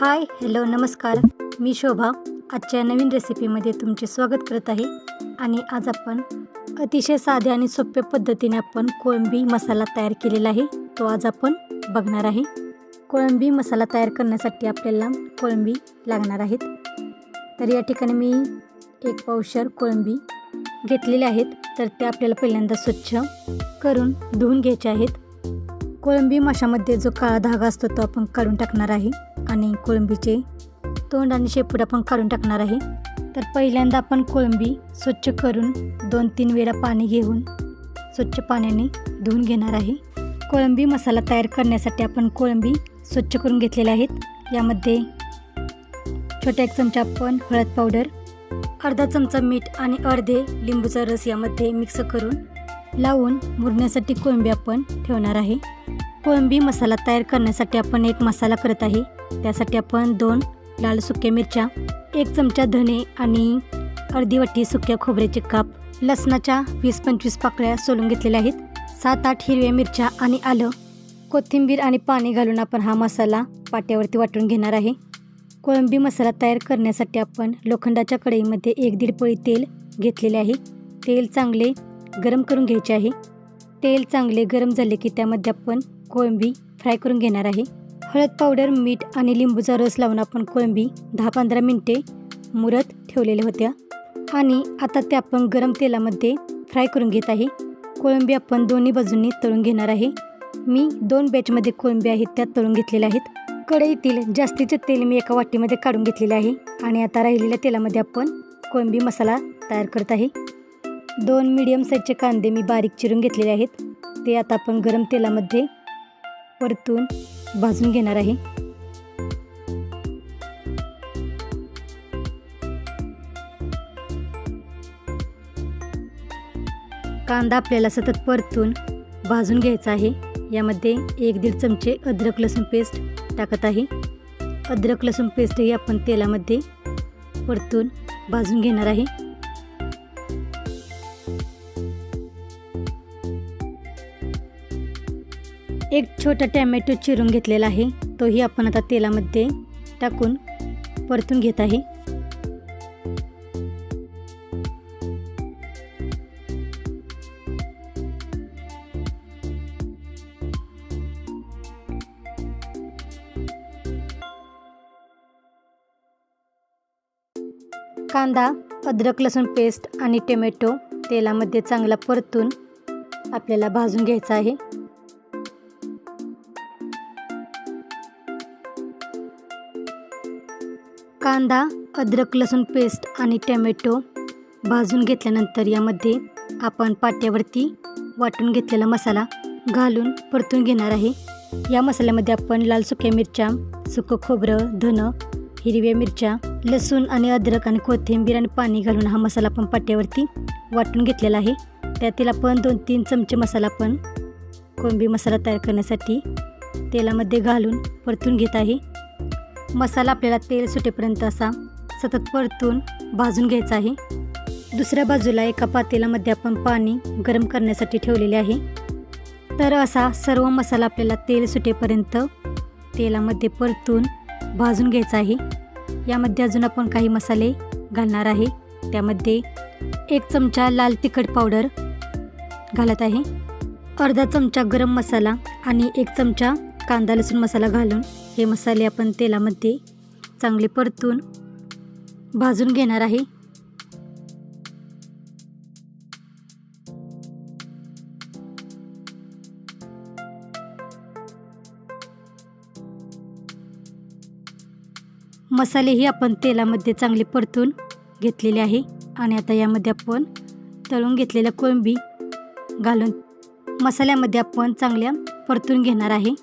Hi hello नमस्कार. मी शोभा. आजच्या नवीन रेसिपीमध्ये तुमचे स्वागत करत आहे. आणि आज आपण अतिशय साध्या आणि सोप्या पद्धतीने आपण कोळंबी मसाला तयार केलेला आहे. तो आज आपण बघणार आहे. कोळंबी मसाला तयार करण्यासाठी आपल्याला कोळंबी लागणार आहेत. तर या ठिकाणी मी एक पावशर कोळंबी घेतलेले आहेत. तर ते आपल्याला पहिल्यांदा स्वच्छ करून धुवून घ्यायचे आहेत. कोळंबी माशामध्ये जो काळा धागा असतो तो आपण काढून टाकणार आहे आणि कोळंबीचे तोंड आणि शेपूट आपण काढून टाकणार आहे. तर पहिल्यांदा आपण कोळंबी स्वच्छ करून दोन तीन वेळा पाणी घेऊन स्वच्छ पाण्याने धुवून घेणार आहे. कोळंबी मसाला तयार करण्यासाठी आपण कोळंबी स्वच्छ करून घेतलेल्या आहेत. यामध्ये छोटा एक चमचा आपण हळद पावडर अर्धा चमचा मीठ आणि अर्धे लिंबूचा रस यामध्ये मिक्स करून लावून मुरण्यासाठी कोळंबी आपण ठेवणार आहे. कोळंबी मसाला तयार करण्यासाठी आपण एक मसाला करत आहे. त्यासाठी आपण दोन लाल सुक्या मिरच्या एक चमचा धने आणि अर्धी वाटी सुक्या खोबऱ्याचे काप लसणाच्या वीस पंचवीस पाकळ्या सोलून घेतलेल्या आहेत. सात आठ हिरव्या मिरच्या आणि आलं कोथिंबीर आणि पाणी घालून आपण हा मसाला पाट्यावरती वाटून घेणार आहे. कोळंबी मसाला तयार करण्यासाठी आपण लोखंडाच्या कढईमध्ये एक दीड पळी तेल घेतलेले आहे. तेल चांगले गरम करून घ्यायचे आहे. तेल चांगले गरम झाले की त्यामध्ये आपण कोळंबी फ्राय करून घेणार आहे. हळद पावडर मीठ आणि लिंबूचा रस लावून आपण कोळंबी दहा पंधरा मिनटे मुरत ठेवलेल्या होत्या. आणि आता त्या आपण गरम तेलामध्ये फ्राय करून घेत आहे. कोळंबी आपण दोन्ही बाजूंनी तळून घेणार आहे. मी दोन बॅचमध्ये कोळंबी आहेत त्या तळून घेतलेल्या आहेत. कढईतील जास्तीचे तेल मी एका वाटीमध्ये काढून घेतलेले आहे. आणि आता राहिलेल्या तेलामध्ये आपण कोळंबी मसाला तयार करत आहे. दोन मीडियम साईजचे कांदे मी बारीक चिरून घेतलेले आहेत. ते आता आपण गरम तेलामध्ये परतून भाजून घेणार आहे. कांदा आपल्याला सतत परतून भाजून घ्यायचा आहे. यामध्ये एक दीड चमचे अद्रक लसूण पेस्ट टाकत आहे. अद्रक लसूण पेस्टही आपण तेलामध्ये परतून भाजून घेणार आहे. एक छोटा टॅमॅटो चिरून घेतलेला आहे. तोही आपण आता तेलामध्ये टाकून परतून घेत आहे. कांदा अद्रक लसूण पेस्ट आणि टोमॅटो तेलामध्ये चांगला परतून आपल्याला भाजून घ्यायचा आहे. कांदा अद्रक लसूण पेस्ट आणि टॅमॅटो भाजून घेतल्यानंतर यामध्ये आपण पाट्यावरती वाटून घेतलेला मसाला घालून परतून घेणार आहे. या मसाल्यामध्ये आपण लाल सुक्या मिरच्या सुकं खोबरं धनं हिरव्या मिरच्या लसूण आणि अद्रक आणि कोथिंबीर आणि पाणी घालून हा मसाला आपण पाट्यावरती वाटून घेतलेला आहे. त्यातील आपण दोन तीन चमचे मसाला पण कोंबी मसाला तयार करण्यासाठी तेलामध्ये घालून परतून घेत आहे. मसाला आपल्याला तेल सुटेपर्यंत असा सतत परतून भाजून घ्यायचा आहे. दुसऱ्या बाजूला एका पातेलामध्ये आपण पाणी गरम करण्यासाठी ठेवलेले आहे. तर असा सर्व मसाला आपल्याला तेल सुटेपर्यंत तेलामध्ये परतून भाजून घ्यायचा आहे. यामध्ये अजून आपण काही मसाले घालणार आहे. त्यामध्ये एक चमचा लाल तिखट पावडर घालत आहे. अर्धा चमचा गरम मसाला आणि एक चमचा कांदा लसूण मसाला घालून हे मसाले आपण तेलामध्ये चांगले परतून भाजून घेणार आहे. मसालेही आपण तेलामध्ये चांगले परतून घेतलेले आहे आणि आता यामध्ये आपण तळून घेतलेल्या कोळंबी घालून मसाल्यामध्ये आपण चांगल्या परतून घेणार आहे.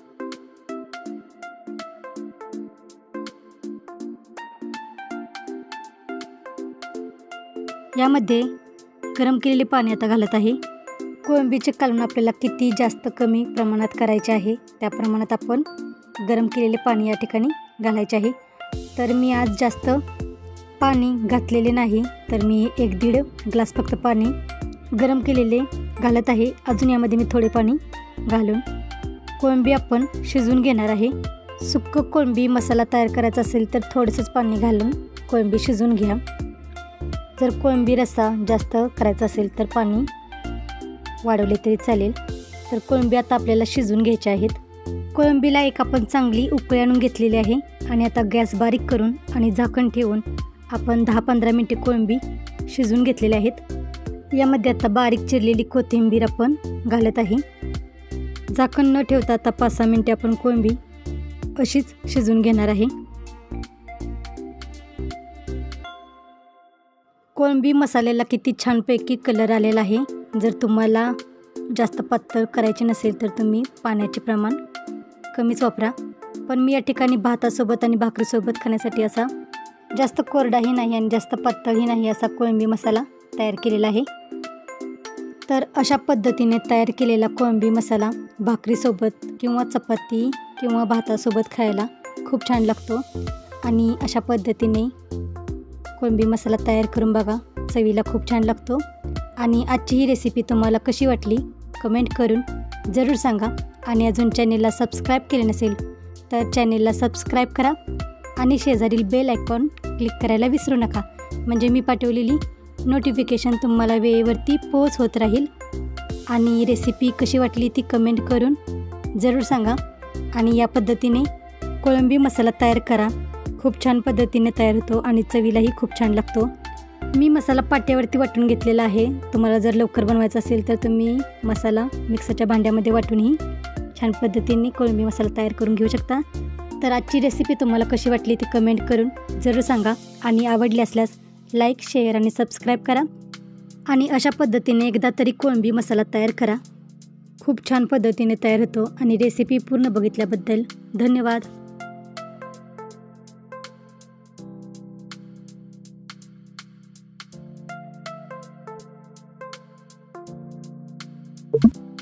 यामध्ये गरम केलेले पाणी आता घालत आहे. कोळंबीचे कालवण आपल्याला किती जास्त कमी प्रमाणात करायचे आहे त्या प्रमाणात आपण गरम केलेले पाणी या ठिकाणी घालायचे आहे. तर मी आज जास्त पाणी घातलेले नाही तर मी एक दीड ग्लास फक्त पाणी गरम केलेले घालत आहे. अजून यामध्ये मी थोडे पाणी घालून कोळंबी आपण शिजवून घेणार आहे. सुक्क कोळंबी मसाला तयार करायचा असेल तर थोडंसंच पाणी घालून कोळंबी शिजवून घ्या. जर कोळंबी रस्सा जास्त करायचा असेल तर पाणी वाढवले तरी चालेल. तर कोळंबी आता आपल्याला शिजून घ्यायच्या आहेत. कोळंबीला एक आपण चांगली उकळी आणून घेतलेली आहे आणि आता गॅस बारीक करून आणि झाकण ठेवून आपण दहा पंधरा मिनटे कोळंबी शिजून घेतलेल्या आहेत. यामध्ये आता बारीक चिरलेली कोथिंबीर आपण घालत आहे. झाकण न ठेवता आता पाच सहा मिनटे आपण कोळंबी अशीच शिजून घेणार आहे. कोळंबी मसाल्याला किती छानपैकी कलर आलेला आहे. जर तुम्हाला जास्त पातळ करायचे नसेल तर तुम्ही पाण्याचे प्रमाण कमीच वापरा. पण मी या ठिकाणी भातासोबत आणि भाकरीसोबत खाण्यासाठी असा जास्त कोरडाही नाही आणि जास्त पातळही नाही असा कोळंबी मसाला तयार केलेला आहे. तर अशा पद्धतीने तयार केलेला कोळंबी मसाला भाकरीसोबत किंवा चपाती किंवा भातासोबत खायला खूप छान लागतो. आणि अशा पद्धतीने कोळंबी मसाला तयार करून बघा. चवीला खूप छान लागतो. आणि आजची ही रेसिपी तुम्हाला कशी वाटली कमेंट करून जरूर सांगा. आणि अजून चॅनेलला सबस्क्राईब केले नसेल तर चॅनेलला सबस्क्राईब करा. आणि शेजारील बेल आयकॉन क्लिक करायला विसरू नका. म्हणजे मी पाठवलेली नोटिफिकेशन तुम्हाला वेळेवरती पोच होत राहील. आणि रेसिपी कशी वाटली ती कमेंट करून जरूर सांगा. आणि या पद्धतीने कोळंबी मसाला तयार करा. खूप छान पद्धतीने तयार होतो आणि चवीलाही खूप छान लागतो. मी मसाला पाट्यावरती वाटून घेतलेला आहे. तुम्हाला जर लवकर बनवायचा असेल तर तुम्ही मसाला मिक्सरच्या भांड्यामध्ये वाटूनही छान पद्धतीने कोळंबी मसाला तयार करून घेऊ शकता. तर आजची रेसिपी तुम्हाला कशी वाटली ती कमेंट करून जरूर सांगा आणि आवडली असल्यास लाईक शेअर आणि सबस्क्राईब करा. आणि अशा पद्धतीने एकदा तरी कोळंबी मसाला तयार करा. खूप छान पद्धतीने तयार होतो आणि रेसिपी पूर्ण बघितल्याबद्दल धन्यवाद. You